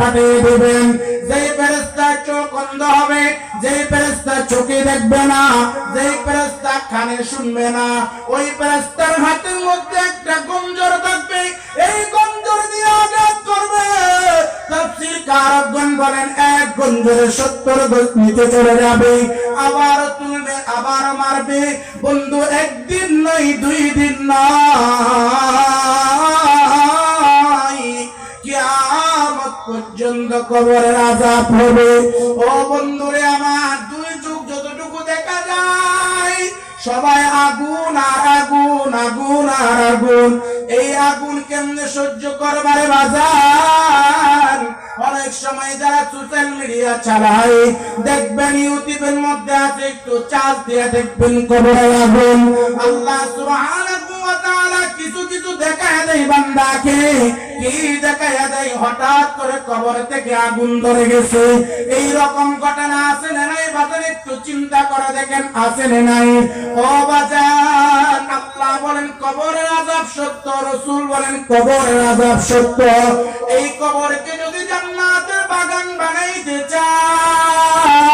পাঠিয়ে দেবেন। যেই ফেরেস্তার চোখ অন্ধ হবে, যেই ফেরেস্তা চোখে দেখবে না, যেই ফেরেস্তা কানে শুনবে না, ওই ফেরেস্তার হাতের মধ্যে একটা গঞ্জর থাকবে। এই গঞ্জর দিয়ে আঘাত করবে। তাফসীর কারকগণ বলেন, এক গঞ্জরে সত্তর গজ নিচে চলে যাবে। আবার তুলবে, আবার মারবে। বন্ধু, একদিন নয়, দুই দিন নয়। পর্যন্ত কবরের আজাব হবে। ও বন্ধুরে আমার, দুই যুগ যতটুকু দেখা যায়, সবাই আগুন আর আগুন আগুন আর আগুন। এই আগুন কেমনে সহ্য করবারে বাজার? অনেক সময় যারা সোশ্যাল মিডিয়া চালায়, দেখবেন ইউটিউবের মধ্যে আছে, একটু চার্জ দিয়ে দেখবেন কবরে আগুন। আল্লাহ তাআলা কিছু কিছু দেখায় দেয় বান্দাকে। চিন্তা করে দেখেন, আছে না নাই? ও বাজার বলেন, কবরের আযাব সত্য, রসূল বলেন, কবরের আযাব সত্য। এই কবরকে যদি জান্নাতের বাগান বানাইতে চাও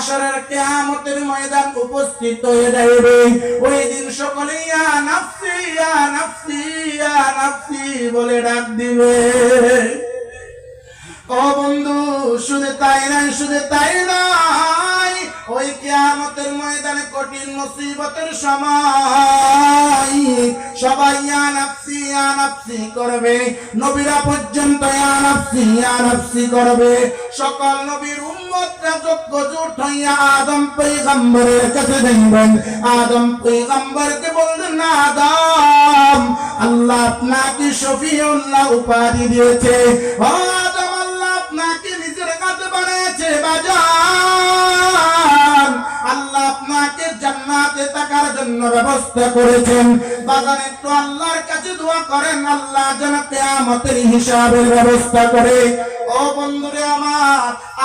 হাসরের কিয়ামতের ময়দান উপস্থিত হয়ে যাইবে। ওই দিন সকলে ইয়া নাফসি ইয়া নাফসি ইয়া নাফসি বলে ডাক দিবে। ও বন্ধু, শুধু তাই নাই শুধু তাই নাই ওই কিয়ামতের ময়দানে কঠিন মুসিবতের সময় সবাই ইয়া নাফসি করবে। নবীরা পর্যন্ত ইয়া নাফসি করবে। সকল নবীর উম্মতরা যোগ্য জোট হইয়া আদম কাছে যাইবেন আদম বললেন, আদম, আল্লাহ আপনাকে শফিউল্লাহ উপাধি দিয়েছে। আদম, আল্লাহ আপনাকে নিজের কাছে বানিয়েছে। বাজান জান্নাতে থাকার জন্য ব্যবস্থা করেছেন। বাগানে তো আল্লাহর কাছে দোয়া করেন, আল্লাহ যেন কিয়ামতের হিসাবের ব্যবস্থা করে। ও বন্ধুরে আমার,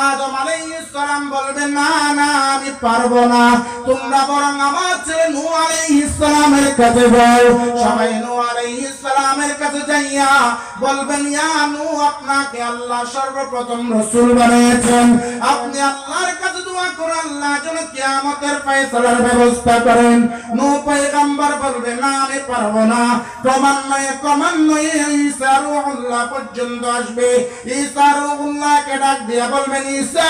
আদম আলাইহিস সালাম বলবেন না না, আমি পারব না। তোমরা বরং আমার ছেলে নূহ আলাইহিস সালামের কাছে যাও। সবাই নূহ আলাইহিস সালামের কাছে যাইয়া বলবেন, ইয়া নূহ আপনাকে আল্লাহ সর্বপ্রথম রাসূল বানিয়েছেন। আপনি আল্লাহর কাছে দোয়া করুন আল্লাহ যেন কিয়ামতের ফয়সালার ব্যবস্থা করেন। নূহ পয়গম্বর বলবে, না, আমি পারব না। ক্রমান্বয়ে ক্রমান্বয়ে ঈসা রূহুল্লাহ পর্যন্ত আসবে। ঈসা রূহুল্লাহকে ডাক দিয়ে বলবেন, ঈসা,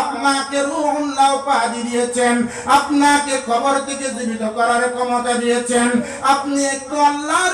আপনাকে রূহুল্লাহ উপাধি দিয়েছেন। আপনাকে খবর থেকে জীবিত করার ক্ষমতা দিয়েছেন। আপনি একটু আল্লাহর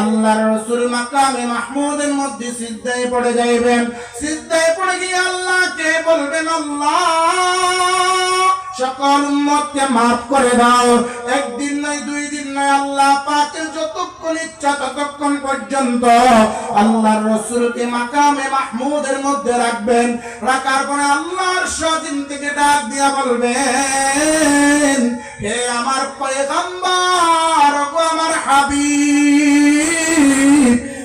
আল্লাহর রাসূল মাকামে মাহমুদের মধ্যে সিজদায় পড়ে যাইবেন। সিজদায় পড়ে গিয়ে আল্লাহকে বলবেন, আল্লাহ, সকল উম্মতকে মাফ করে দাও। একদিন নয়, দুই দিন নয়, আল্লাহ পাকের যতক্ষণ ইচ্ছা ততক্ষণ পর্যন্ত আল্লাহর রসুলকে মাকামে মাহমুদের মধ্যে রাখবেন। রাখার পরে আল্লাহর স্বাধীন থেকে ডাক দিয়া বলবেন, হে আমার পয়গম্বর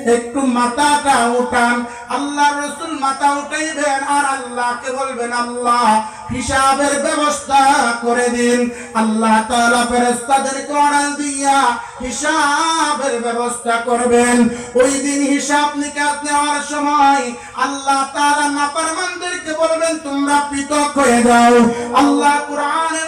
একটু মাথাটা উঠান। আল্লাহ রসুল মাথা উঠাইবেন আর আল্লাহকে বলবেন, আল্লাহ, হিসাবের ব্যবস্থা করে দিন। আল্লাহ তাআলা ফেরেশতাদেরকে অর্ডার দিয়া হিসাবের ব্যবস্থা করবেন। ওই দিন হিসাব নিকাশ নেওয়ার সময় আল্লাহ তাআলা নাফরমানদেরকে বলবেন, তোমরা পৃথক হয়ে যাও। আল্লাহ কোরআনের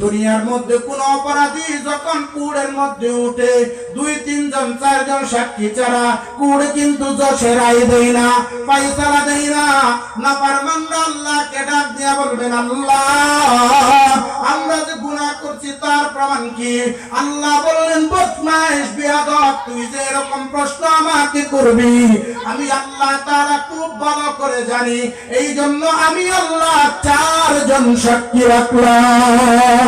দুনিয়ার মধ্যে কোন অপরাধী যখন কুড়ের মধ্যে উঠে, দুই, তিনজন, চারজন সাক্ষী ছাড়া কুড়ে কিন্তু রায় দেয় না পয়সারা দেয় না। না পারমান্ড আল্লাহকে ডাক দিয়া বলবেন, আল্লাহ, আমরা যে গুনাহ করছি তার প্রমাণ কি? আল্লাহ বললেন, বদমাইশ, বিয়াদব, তুই যে এরকম প্রশ্ন আমাকে করবি, আমি আল্লাহ তারা খুব ভালো করে জানি এই জন্য আমি আল্লাহ চারজন সাক্ষী রাখলাম।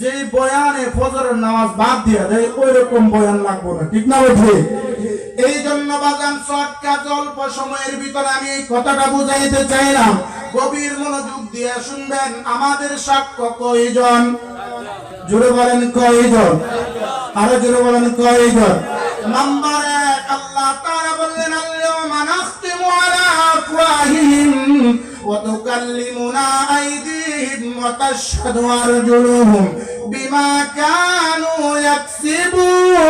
যে বয়ানে ফজরের নামাজ বাদ দিয়া দেয় ওই রকম বয়ান লাগবো না। ঠিক না বলছে এই জন্য বাগান শর্টকাট, অল্প সময়ের ভিতরে আমি এই কথাটা বুঝাইতে চাইলাম। গভীর মনোযোগ দিয়ে শুনবেন, আমাদের সাক্ষ্য কয়জন? জুড়ে বলেন কয়জন? আরও জুড়ে বলেন কয়জন? নাম্বার এক, আল্লাহ তাআলা বললেন আল্লাহুম্মা নাখতিমু আলা আফওয়াহিহিম ওয়া তুকাল্লিমুনা আইদিহিম তাশহাদু আরজুলুহুম বিমা কানু ইয়াকসিবুন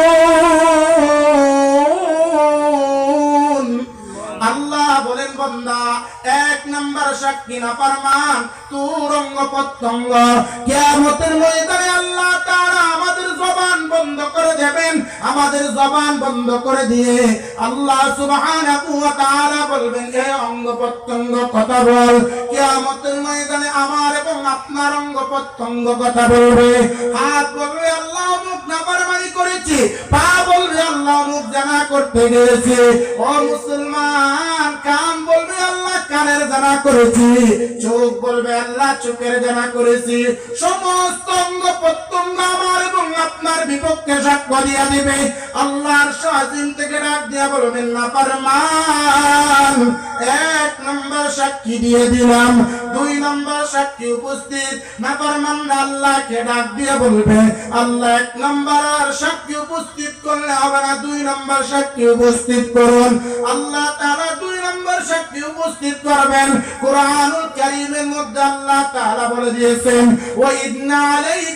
আল্লাহ বলেন, বন্দা, এক নাম্বার সাক্ষী না পারমান তোর অঙ্গ প্রত্যঙ্গ। কেমতের ময়দানে আল্লাহ তারা আমাদের জবান বন্ধ করে দেবেন, আমাদের জবান বন্ধ করে দিয়ে আল্লাহ তাআলা বলবেন হে অঙ্গ প্রত্যঙ্গ কথা বল, কিয়ামতের ময়দানে আমার এবং আপনার অঙ্গ প্রত্যঙ্গ কথা বলবে। হাত বলবে, আল্লাহ মুখ নাফরমানি করেছি, পা বলবে, আল্লাহ মুখ জানা করতে গেছে ও মুসলমান, কান বলবে, আল্লাহ কানের জানা করেছি। চোখ বলবে, আল্লাহ চোখের জানা করেছি। সমস্ত অঙ্গ প্রত্যঙ্গ আমার এবং বিপক্ষে সাক্ষ্য দিয়া দিবে। আল্লাহর সাজিন থেকে ডাক দিয়া বলবেন না পারমান এক নম্বর সাক্ষী দিয়ে দিলাম, দুই নম্বর সাক্ষী উপস্থিত। না পারমান আল্লাহকে ডাক দিয়ে বলবে। আল্লাহ এক নম্বর আর সাক্ষী উপস্থিত করলে হবে না, দুই নম্বর সাক্ষী উপস্থিত করুন। আল্লাহ তারা দুই নম্বর সাক্ষী উপস্থিত করবেন। কোরআনুল কারীমের মধ্যে আল্লাহ তাআলা বলে দিয়েছেন লাহাফিযিন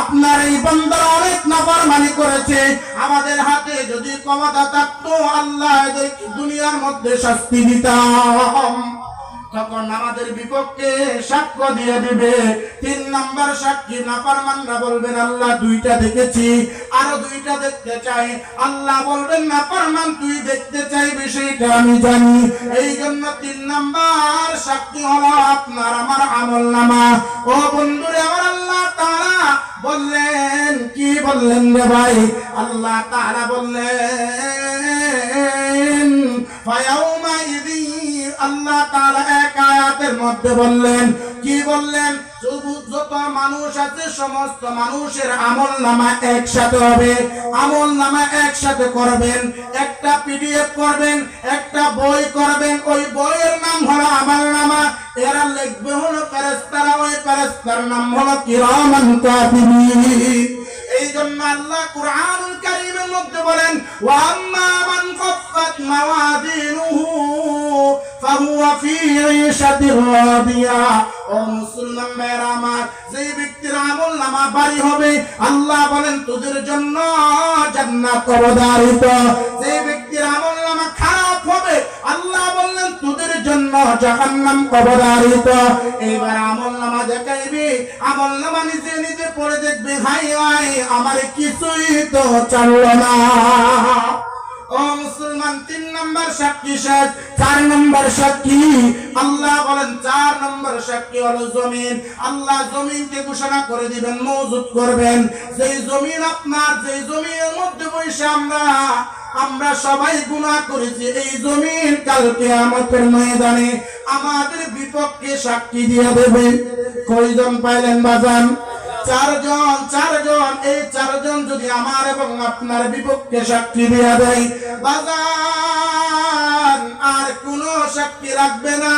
আপনার এই বান্দারা অনেক নাফরমানি করেছে। আমাদের হাতে যদি ক্ষমতা থাকতো, আল্লাহ দুনিয়ার মধ্যে শাস্তি দিতাম। তখন আমাদের বিপক্ষে সাক্ষ্য দিয়ে দিবে, তিন নাম্বার সাক্ষী নাফরমানরা বলবেন, আল্লাহ দুইটা দেখেছি, আরও দুইটা দেখতে চাই। আল্লাহ বলবেন নাফরমান তুই দেখতে চাইবি সেইটা আমি জানি। এই জন্য তিন নাম্বার সাক্ষী হলো আপনার, আমার আমল নামা। ও বন্ধুরে, আমার আল্লাহ তারা বললেন, কি বললেন রে ভাই? আল্লাহ তারা বললেন আল্লাহ তাআলা এক আয়াতের মধ্যে বললেন, কি বললেন? যত- মানুষ আছে, সমস্ত মানুষের আমল নামা একসাথে হবে। আমল নামা একসাথে করবেন। একটা পিডিএফ করবেন, একটা বই করবেন। ওই বইয়ের নাম হলো আমল নামা। এরা লিখবে হলো ফেরেশতারা। ওই ফেরেশতার নাম হলো কিরামান এই জন্য আল্লাহ কুরআন কারিমের মধ্যে বলেন, ওয়া আম্মা মান কফাত মাওয়াজিনুহু ফাহুয়া ফি ঈশাতির রাদিয়া ও মুসলমান ভাইরা আমার যে ব্যক্তির আমল নামা বাড়ি হবে, আল্লাহ বলেন, তোদের জন্য জান্নাত অবধারিত। যে ব্যক্তির আমল জন্য জাহান্নাম অবধারিত। এইবার আমল নামা দেখাইবি, আমল নামা নিজে নিজে পড়ে দেখবি, হাই হাই, আমার কিছুই তো চাললো না। ও মুসলমান, তিন নম্বর সাক্ষী চার নম্বর সাক্ষী। আল্লাহ বলেন, চার নম্বর সাক্ষী হলো জমিন। আল্লাহ জমিনকে ঘোষণা করে দিবেন মজুদ করবেন। যেই জমিন আপনার, যেই জমিনের মধ্যে বসে আমরা আমরা সবাই গুনাহ করেছি এই জমিন কালকে আমাদের ময়দানে। আমাদের বিপক্ষে সাক্ষী দিয়ে দেবে। কয়জন পাইলেন বাজান? চারজন চারজন। এই চারজন যদি আমার এবং আপনার বিপক্ষে সাক্ষী দিয়ে দেয়, বাজান, আর কোন সাক্ষী রাখবে না।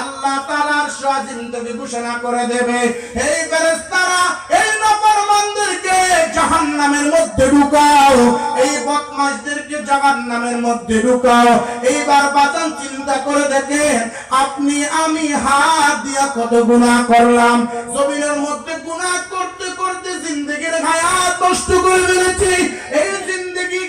আল্লাহ তালার স্বাধীনতাকে ঘোষণা করে দেবে। এই ফেরেশতারা, এই নফরমানদেরকে জাহান্নামের মধ্যে ঢুকাও। এই বদমাশদেরকে জাহান্নামের মধ্যে ঢুকাও। এইবার বাজান চিন্তা করে দেখেন, আপনি, আমি হাত দিয়া কত গুনাহ করলাম। জমিনের মধ্যে গুণা করতে করতে জিন্দগির হায়াত নষ্ট করে ফেলেছি। এই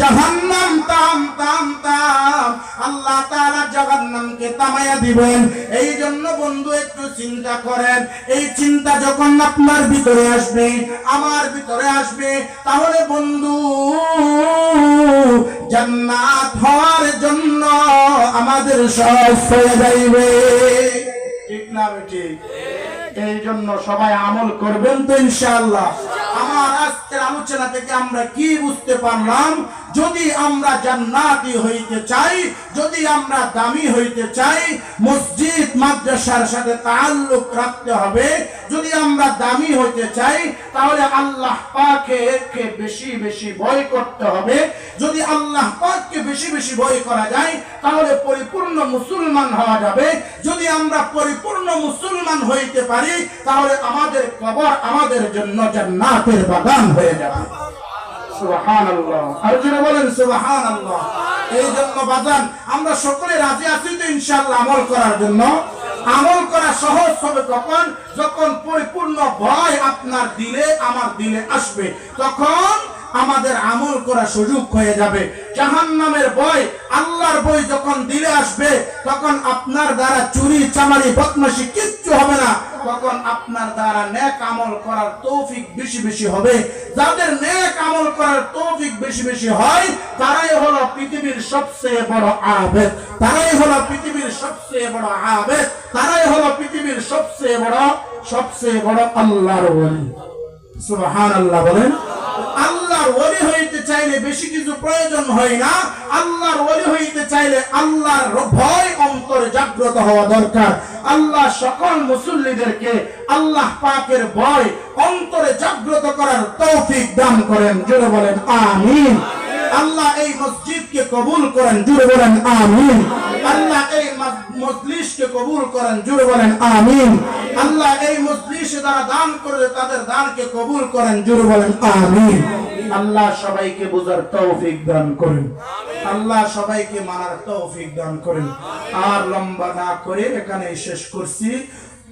জাহান্নাম তাম তাম তাম। আল্লাহ তাআলা জাহান্নামকে তামাইয়া দিবেন। এই জন্য বন্ধু একটু চিন্তা করেন। এই চিন্তা যখন আপনার ভিতরে আসবে আমার ভিতরে আসবে তাহলে বন্ধু জান্নাত হওয়ার জন্য আমাদের সহজ হয়ে যাইবে। ঠিক না ঠিক? এই জন্য সবাই আমল করবেন তো ইনশাআল্লাহ। আমার আজকের আলোচনা থেকে আমরা কি বুঝতে পারলাম? যদি আমরা জান্নাতি হইতে চাই, যদি আমরা দামি হইতে চাই, মসজিদ, মাদ্রাসার সাথে তাল্লুক রাখতে হবে। যদি আমরা দামি হইতে চাই, তাহলে আল্লাহ পাকে কে বেশি বেশি ভয় করতে হবে। যদি আল্লাহ পাককে বেশি বেশি ভয় করা যায়, তাহলে পরিপূর্ণ মুসলমান হওয়া যাবে। যদি আমরা পরিপূর্ণ মুসলমান হইতে পারি, তাহলে আমাদের কবর আমাদের জন্য জান্নাতের বাগান হয়ে যাবে। আমরা সকলে রাজি আছি তো ইনশাআল্লাহ আমল করার জন্য। আমল করা সহজ হবে কখন যখন পরিপূর্ণ ভয় আপনার দিলে, আমার দিলে আসবে। তখন আমাদের আমল করা সুযোগ হয়ে যাবে। জাহান নামের বই আল্লাহর বই যখন দিলে আসবে, তখন আপনার দ্বারা চুরি, চামারি, বদমাশি কিচ্ছু হবে না। তখন আপনার দ্বারা নেক আমল করার তৌফিক বেশি বেশি হবে, যাদের নেক আমল করার তৌফিক বেশি বেশি হয়, তারাই হলো পৃথিবীর সবচেয়ে বড় আবেদ। তারাই হলো পৃথিবীর সবচেয়ে বড় আবেদ। তারাই হলো পৃথিবীর সবচেয়ে বড় সবচেয়ে বড় আল্লাহর ওলি। সুবহানাল্লাহ বলেন, আল্লাহর ওলি হইতে চাইলে বেশি কিছু প্রয়োজন হয় না। আল্লাহর ওলি হইতে চাইলে আল্লাহর ভয় অন্তরে জাগ্রত হওয়া দরকার। আল্লাহ সকল মুসল্লিদেরকে আল্লাহ পাকের ভয় অন্তরে জাগ্রত করার তৌফিক দান করেন। জোরে বলেন, আমিন। আল্লাহ এই মসজিদকে কবুল করেন। জুড়ে বলেন, আমিন। আল্লাহ এই মজ- মজলিসকে কবুল করেন। জুড়ে বলেন, আমিন। আল্লাহ এই মজলিসে যারা দান করে তাদের দানকে কবুল করেন। জুড়ে বলেন, আমিন। আল্লাহ সবাইকে বোঝার তৌফিক দান করেন আল্লাহ সবাইকে মানার তৌফিক দান করেন আর লম্বা না করে এখানে শেষ করছি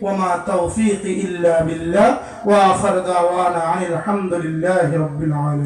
وما توفيقي إلا بالله وآخر دعوانا عن الحمد لله رب العالمين